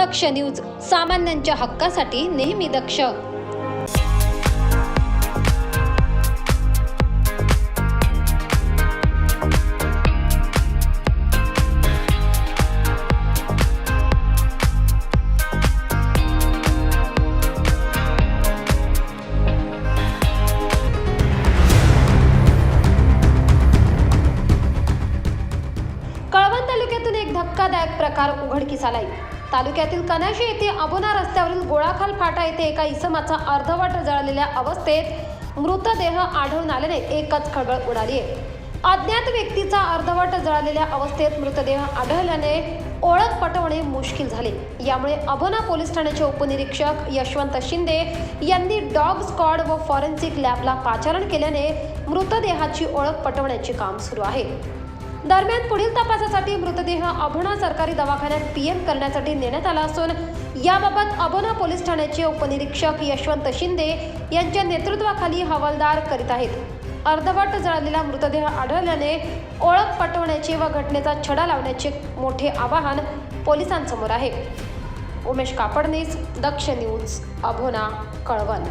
दक्ष news सामान्यांच्या हक्कासाठी नेहमी दक्ष. तालुक्यातून एक धक्कादायक प्रकार उघडकीस आलाय. तालुक्यातील कनाशी येथे अबोना रस्त्यावरील गोळाखाल फाटा येथे एका इसमाचा अर्धवट जळलेल्या अवस्थेत मृतदेह आढळून आल्याने एकच खळबळ उडाली आहे. अज्ञात व्यक्तीचा अर्धवट जळालेल्या अवस्थेत मृतदेह आढळल्याने ओळख पटवणे मुश्किल झाले. यामुळे अबोना पोलीस ठाण्याचे उपनिरीक्षक यशवंत शिंदे यांनी डॉग स्क्वॉड व फॉरेन्सिक लॅबला पाचारण केल्याने मृतदेहाची ओळख पटवण्याचे काम सुरू आहे. दरम्यान पुढील तपासासाठी मृतदेह अभोणा सरकारी दवाखान्यात पीएम करण्यासाठी नेण्यात आला असून याबाबत अभोणा पोलीस ठाण्याचे उपनिरीक्षक यशवंत शिंदे यांच्या नेतृत्वाखाली हवालदार करीत आहेत. अर्धवट जळालेला मृतदेह आढळल्याने ओळख पटवण्याचे व घटनेचा छडा लावण्याचे मोठे आवाहन पोलिसांसमोर आहे. उमेश कापडनीस दक्ष न्यूज अभोना कळवण.